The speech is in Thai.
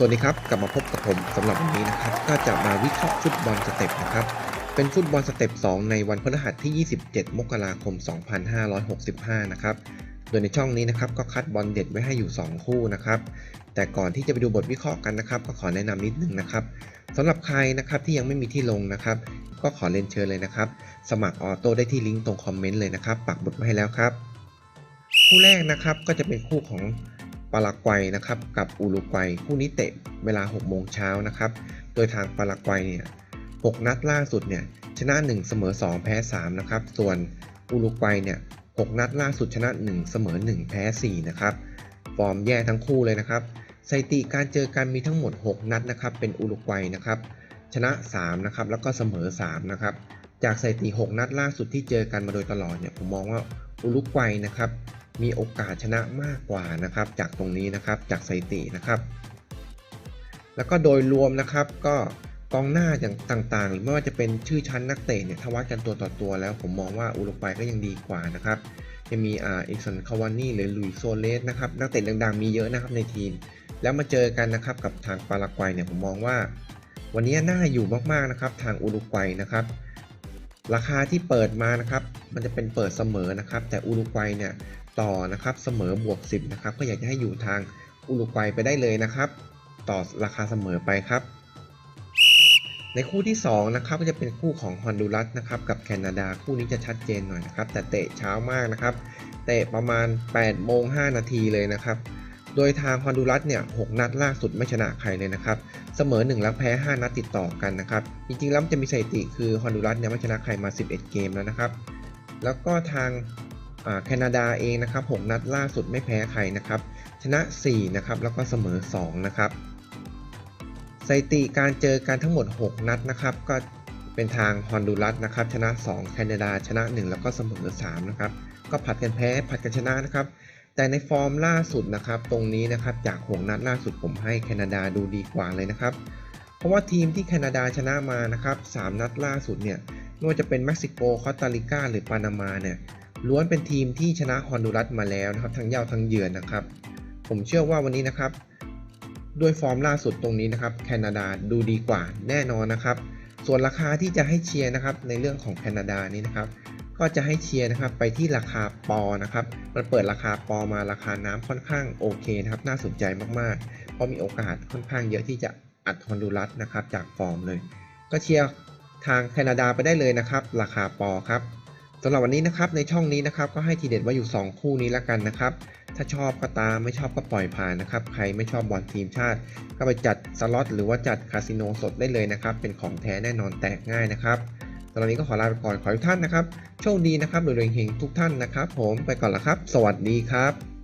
สวัสดีครับ กลับมาพบกับผมสำหรับวันนี้นะครับ ก็จะมาวิเคราะห์ฟุตบอลสเต็ปนะครับ เป็นฟุตบอลสเต็ป 2 ในวันพฤหัสที่ 27 มกราคม 2565 นะครับ โดยในช่องนี้นะครับก็คัดบอลเด็ดไว้ให้อยู่ 2 คู่นะครับ แต่ก่อนที่จะไปดูบทวิเคราะห์กันนะครับ ก็ขอแนะนำนิดนึงนะครับสำหรับใครนะครับที่ยังไม่มีที่ลงนะครับ ก็ขอเรียนเชิญเลยนะครับ สมัครออโต้ได้ที่ลิงก์ตรงคอมเมนต์เลยนะครับ ปักหมุดไว้ให้แล้วครับ คู่แรกนะครับก็จะเป็นคู่ของ ปารากวัยนะครับกับอุรุกวัยคู่นี้เตะเวลา 6 โมงเช้านะครับโดยทางปารากวัยเนี่ย 6 นัดล่าสุดเนี่ยชนะ 1 เสมอ 2 แพ้ 3 นะครับ ส่วนอุรุกวัยเนี่ย 6 นัดล่าสุดชนะ 1 เสมอ 1 แพ้ 4 นะครับ ฟอร์มแย่ทั้งคู่เลยนะครับสถิติการเจอกันมีทั้งหมด 6 นัดนะครับ เป็นอุรุกวัยนะครับ ชนะ 3 นะครับ แล้วก็เสมอ 3 นะครับ จากสถิติ 6 นัดล่าสุดที่เจอกันมาโดยตลอดเนี่ย ผมมองว่าอุรุกวัยนะครับ มีโอกาสชนะมากกว่านะครับ จากตรงนี้นะครับจากสถิตินะครับ แล้วก็โดยรวมนะครับก็กองหน้าอย่างต่างๆ หรือไม่ว่าจะเป็นชื่อชั้นนักเตะเนี่ยถ้าวัดกันตัวต่อตัวแล้วผมมองว่าอุรุกวัยก็ยังดีกว่านะครับยังมีอ่าเอ็กซันคาวานี่หรือลุยโซเลสนะครับนักเตะดังๆมีเยอะนะครับในทีม แล้วมาเจอกันนะครับกับทางปารากวัยเนี่ยผมมองว่า วันนี้น่าอยู่มากๆนะครับทางอุรุกวัยนะครับ ราคาที่เปิดมานะครับ มันจะเป็นเปิดเสมอนะครับ แต่อุรุกวัยเนี่ยต่อนะครับเสมอบวก 10นะครับก็อยากจะให้อยู่ทางอุรุกวัยไปได้เลยนะครับ ต่อราคาเสมอไปครับ ในคู่ที่2นะครับก็จะเป็นคู่ของฮอนดูรัสนะครับกับแคนาดาคู่นี้จะชัดเจนหน่อยนะครับแต่เตะเช้ามากนะครับ เตะประมาณ8โมง5นาทีเลยนะครับ โดยทางฮอนดูรัสเนี่ย6นัดล่าสุดไม่ชนะใครเลยนะครับ เสมอ 1 แล้วแพ้ 5 นัดติดต่อกันนะครับ จริงๆแล้วจะมีสถิติคือฮอนดูรัสเนี่ยไม่ชนะใครมา 11 เกมแล้วนะครับ แล้วก็ทางแคนาดาเองนะครับ 6 นัดล่าสุดไม่แพ้ใครนะครับ ชนะ 4 นะครับ แล้วก็เสมอ 2 นะครับสถิติการเจอกันทั้งหมด 6 นัดนะครับ ก็เป็นทางฮอนดูรัสนะครับ ชนะ 2 แคนาดาชนะ 1 แล้วก็เสมอ 3 นะครับ ก็ผัดกันแพ้ผัดกันชนะนะครับ แต่ในฟอร์มล่าสุดนะครับ ตรงนี้นะครับจากหกนัดล่าสุดผมให้แคนาดาดูดีกว่าเลยนะครับ เพราะว่าทีมที่แคนาดาชนะมานะครับสามนัดล่าสุดเนี่ยไม่ว่าจะเป็นเม็กซิโกคอสตาริกาหรือปานามาเนี่ยล้วนเป็นทีมที่ชนะฮอนดูรัสมาแล้วนะครับ ทั้งเย้าทั้งเยือนนะครับ ผมเชื่อว่าวันนี้นะครับ ด้วยฟอร์มล่าสุดตรงนี้นะครับ แคนาดาดูดีกว่าแน่นอนนะครับ ส่วนราคาที่จะให้เชียร์นะครับในเรื่องของแคนาดานี้นะครับ ก็จะให้เชียร์นะครับไปที่ราคาปอนะครับ มันเปิดราคาปอมาราคาน้ำค่อนข้างโอเคนะครับ น่าสนใจมากๆ เพราะมีโอกาสค่อนข้างเยอะที่จะอัดฮอนดูรัสนะครับจากฟอร์มเลย ก็เชียร์ทางแคนาดาไปได้เลยนะครับ ราคาปอครับสำหรับวันนี้นะครับในช่องนี้นะครับก็ให้ทีเด็ดไว้อยู่ 2 คู่นี้แล้วกันนะครับ ถ้าชอบก็ตามไม่ชอบก็ปล่อยผ่านนะครับ ใครไม่ชอบบอลทีมชาติ ก็ไปจัดสล็อตหรือว่าจัดคาสิโนสดได้เลยนะครับ เป็นของแท้แน่นอนแตกง่ายนะครับ สำหรับนนี้ก็ขอลาไปก่อนขอให้ทุกท่านนะครับ โชคดีนะครับโดยเฮงทุกท่านนะครับ ผมไปก่อนละครับ สวัสดีครับ